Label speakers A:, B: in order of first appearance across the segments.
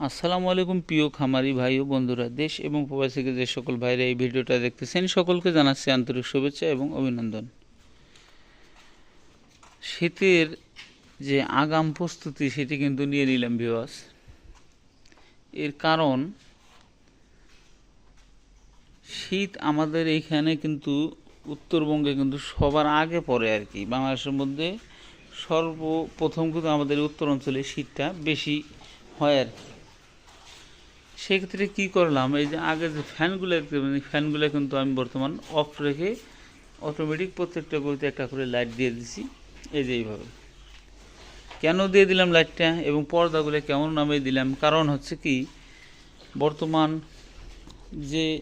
A: আসসালামু আলাইকুম প্রিয় খামারি ভাই ও বন্ধুরা, দেশ এবং প্রবাসী থেকে যে সকল ভাইরা এই ভিডিওটা দেখতেছেন, সকলকে জানাচ্ছি আন্তরিক শুভেচ্ছা এবং অভিনন্দন। শীতের যে আগাম প্রস্তুতি, সেটি কিন্তু নিয়ে নিলাম ভিওয়াস এর কারণ, শীত আমাদের এইখানে কিন্তু উত্তরবঙ্গে কিন্তু সবার আগে পড়ে আর কি। বাংলাদেশের মধ্যে সর্বপ্রথম কিন্তু আমাদের উত্তর অঞ্চলে শীতটা বেশি হয় আর কি। সেক্ষেত্রে কী করলাম? এই যে আগে যে ফ্যানগুলো দেখতে ফ্যানগুলো কিন্তু আমি বর্তমান অফ রেখে অটোমেটিক প্রত্যেকটা গলিতে একটা করে লাইট দিয়ে দিছি। এই যে এইভাবে। কেন দিয়ে দিলাম লাইটটা এবং পর্দাগুলো কেমন নামে দিলাম? কারণ হচ্ছে কি, বর্তমান যে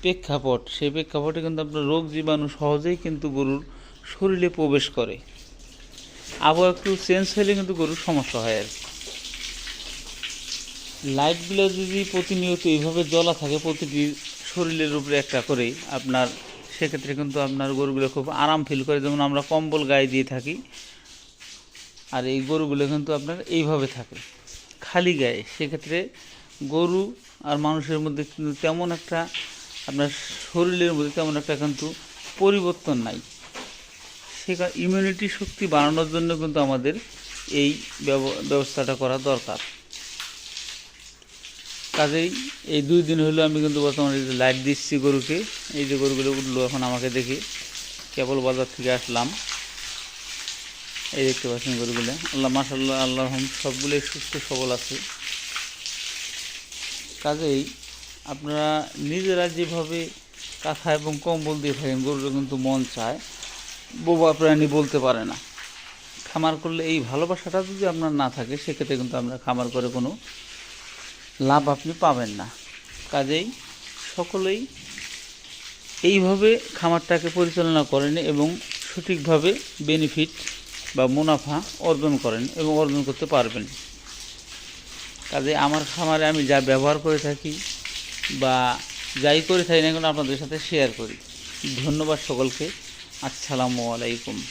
A: প্রেক্ষাপট, সেই প্রেক্ষাপটে কিন্তু আপনার রোগ জীবাণু সহজেই কিন্তু গরুর শরীরে প্রবেশ করে। আবহাওয়া একটু চেঞ্জ হলে কিন্তু গরুর সমস্যা হয় আর কি। লাইটগুলো যদি প্রতিনিয়ত এইভাবে জ্বলা থাকে, প্রতিটি শরীরের উপরে একটা করে আপনার, সেক্ষেত্রে কিন্তু আপনার গরুগুলো খুব আরাম ফিল করে। যেমন আমরা কম্বল গায়ে দিয়ে থাকি, আর এই গরুগুলো কিন্তু আপনার এইভাবে থাকে, খালি গায়ে। সেক্ষেত্রে গরু আর মানুষের মধ্যে কিন্তু তেমন একটা, আপনার শরীরের মধ্যে তেমন একটা কিন্তু পরিবর্তন নাই। সেখানে ইমিউনিটি শক্তি বাড়ানোর জন্য কিন্তু আমাদের এই ব্যব- ব্যবস্থাটা করা দরকার। কাজেই এই দুই দিন হলো আমি কিন্তু বর্তমানে যে লাইট দিচ্ছি গরুকে, এই যে গরুগুলো উঠল এখন আমাকে দেখে কেবল বাজার থেকে আসলাম। এই দেখতে পাচ্ছেন গরুগুলো। আল্লাহ মাসাল্লাহ আল্লাহ রহম সবগুলোই সুস্থ, সবল আছে। কাজেই আপনারা নিজেরা যেভাবে কাঁথা এবং কম্বল দিয়ে থাকেন, গরুর কিন্তু মন চায়। বোবা প্রাণী বলতে পারে না। খামার করলে এই ভালোবাসাটা যদি আপনার না থাকে, সেক্ষেত্রে কিন্তু আমরা খামার করে কোনো লাভ আপনি পাবেন না। কাজেই সকলেই এইভাবে খামারটাকে পরিচালনা করেন এবং সঠিকভাবে বেনিফিট বা মুনাফা অর্জন করেন এবং অর্জন করতে পারবেন। কাজে আমার খামারে আমি যা ব্যবহার করে থাকি বা যাই করে থাকি না কেন আপনাদের সাথে শেয়ার করি। ধন্যবাদ সকলকে। আসসালামু আলাইকুম।